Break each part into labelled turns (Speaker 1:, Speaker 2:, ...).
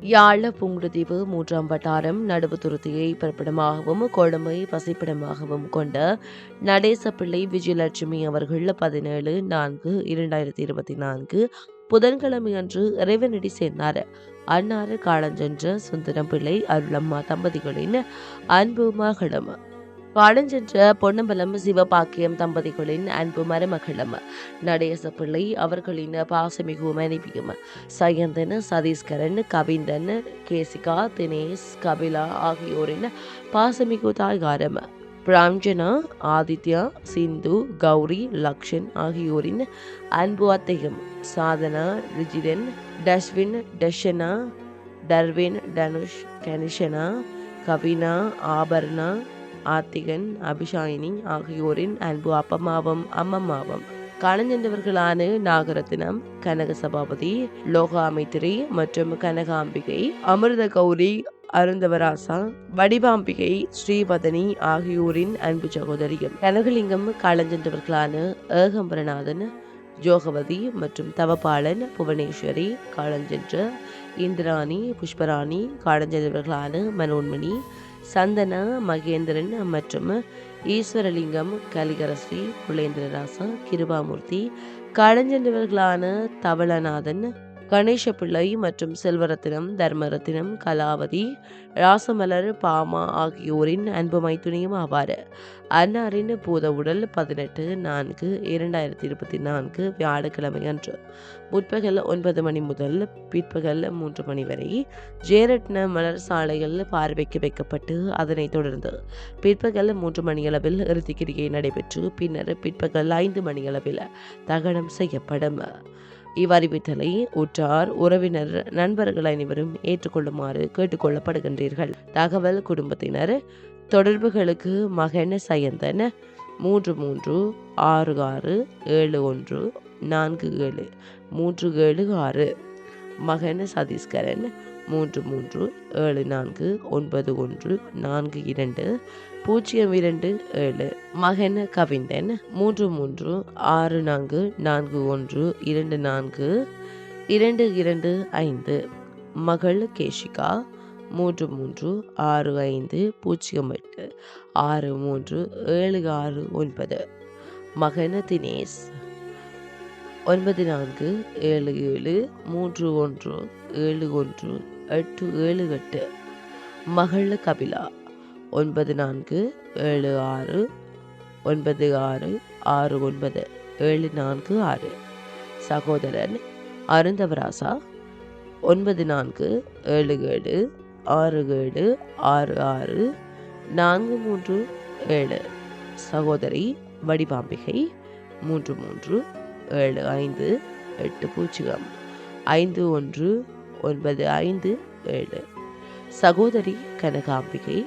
Speaker 1: யாழ புங்குடுதீவு மூன்றாம் வட்டாரம் நடுவு துருத்தியை பிறப்பிடமாகவும் கொழும்பை பசிப்பிடமாகவும் கொண்ட நடேசப்பிள்ளை விஜயலட்சுமி அவர்கள் பதினேழு நான்கு இரண்டாயிரத்தி இருபத்தி நான்கு புதன்கிழமை அன்று இறைவனடி சேர்ந்தார். அன்னாறு காலஞ்சென்ற சுந்தரம் பிள்ளை அருளம்மா தம்பதிகளின் அன்பு மகளும். காலஞ்சென்ற பொன்னம்பலம் சிவபாக்கியம் தம்பதிகளின் அன்பு மருமகளும். நடேசப்பிள்ளை அவர்களின் பாசமிகு மனைவியும். சயந்தன் சதீஸ்கரன் கவிந்தன் கேசிகா தினேஷ் கபிலா ஆகியோரின் பாசமிகு தாய்காரம். பிராஞ்சனா ஆதித்யா சிந்து கௌரி லக்ஷன் ஆகியோரின் அன்பு அத்தையும். சாதனா ரிஜிதன் டஸ்வின் டஷனா டர்வின் டனுஷ் கனிஷனா கவினா ஆபர்ணா ஆத்திகன் அபிஷாயினி ஆகியோரின் அன்பு அப்பமாவும் அம்மம்மாவும். காலஞ்சென்றவர்களான நாகரத்தினம் கனக சபாபதி லோகாமித்திரி மற்றும் கனகாம்பிகை அமிர்த கௌரி அருந்தவராசா வடிவாம்பிகை ஸ்ரீபதனி ஆகியோரின் அன்பு சகோதரியும். கனகலிங்கம் காலஞ்சென்றவர்களான ஏகம்பரநாதன் ஜோகவதி மற்றும் தவபாலன் புவனேஸ்வரி காலஞ்சென்ற இந்திராணி புஷ்பராணி காலஞ்சென்றவர்களான மனோன்மணி சந்தனா மகேந்திரன் மற்றும் ஈஸ்வரலிங்கம் கலிகரஸ்ரீ புலேந்திரராசா கிருபாமூர்த்தி காலஞ்சென்றவர்களான தவளநாதன் கணேச பிள்ளை மற்றும் செல்வரத்தினம் தர்மரத்தினம் கலாவதி ராசமலர் பாமா ஆகியோரின் அன்பு மைத்துனியும் ஆவார். அன்னாரின் பூத உடல் பதினெட்டு நான்கு இரண்டாயிரத்தி இருபத்தி நான்கு வியாழக்கிழமை அன்று முற்பகல் ஒன்பது மணி முதல் பிற்பகல் மூன்று மணி வரை ஜெயரட்ன மலர் சாலையில் பார்வைக்கு வைக்கப்பட்டு அதனைத் தொடர்ந்து பிற்பகல் மூன்று மணியளவில் இறுதிக்கிரியை நடைபெற்று பின்னர் பிற்பகல் ஐந்து மணியளவில் தகனம் செய்யப்படும். இவ்வறிவித்தலை உற்றார் உறவினர் நண்பர்கள் அனைவரும் ஏற்றுக்கொள்ளுமாறு கேட்டுக்கொள்ளப்படுகின்றீர்கள். தகவல் குடும்பத்தினர் தொடர்புகளுக்கு மகன் சயந்தன் மூன்று மூன்று ஆறு ஆறு ஏழு ஒன்று நான்கு ஏழு மூன்று ஏழு ஆறு. மகன் சதீஸ்கரன் மூன்று மூன்று ஏழு நான்கு ஒன்பது ஒன்று நான்கு இரண்டு பூஜ்ஜியம் இரண்டு ஏழு. மகன் கவிந்தன் மூன்று மூன்று ஆறு நான்கு நான்கு ஒன்று இரண்டு நான்கு இரண்டு இரண்டு ஐந்து. மகள் கேஷிகா மூன்று மூன்று ஆறு ஐந்து பூஜ்ஜியம் எட்டு ஆறு மூன்று ஏழு ஆறு ஒன்பது. மகன் தினேஷ் ஒன்பது நான்கு ஏழு ஏழு மூன்று ஒன்று ஏழு ஒன்று எட்டு ஏழு எட்டு. மகள் கபிலா ஒன்பது நான்கு ஏழு ஆறு. ஒன்பது ஆறு ஆறு ஒன்பது ஏழு நான்கு ஆறு. சகோதரன் அருந்தவராசா ஒன்பது நான்கு ஏழு ஏழு. ஆறு ஏழு ஆறு ஆறு. நான்கு மூன்று ஏழு. சகோதரி வடிவாம்பிகை மூன்று மூன்று ஏழு ஐந்து எட்டு பூஜ்ஜியம். ஐந்து ஒன்று ஒன்பது ஐந்து ஏழு. சகோதரி கனகாம்பிகை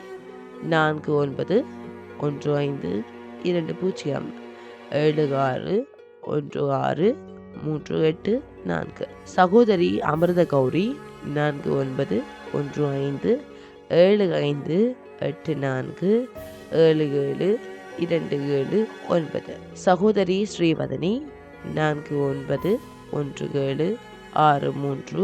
Speaker 1: நான்கு ஒன்பது ஒன்று ஐந்து இரண்டு பூஜ்ஜியம் ஏழு ஆறு ஒன்று ஆறு மூன்று எட்டு நான்கு. சகோதரி அமிர்த கௌரி நான்கு ஒன்பது ஒன்று ஐந்து ஏழு ஐந்து எட்டு நான்கு ஏழு ஏழு இரண்டு ஏழு ஒன்பது. சகோதரி ஸ்ரீவதனி நான்கு ஒன்பது ஒன்று ஏழு ஆறு மூன்று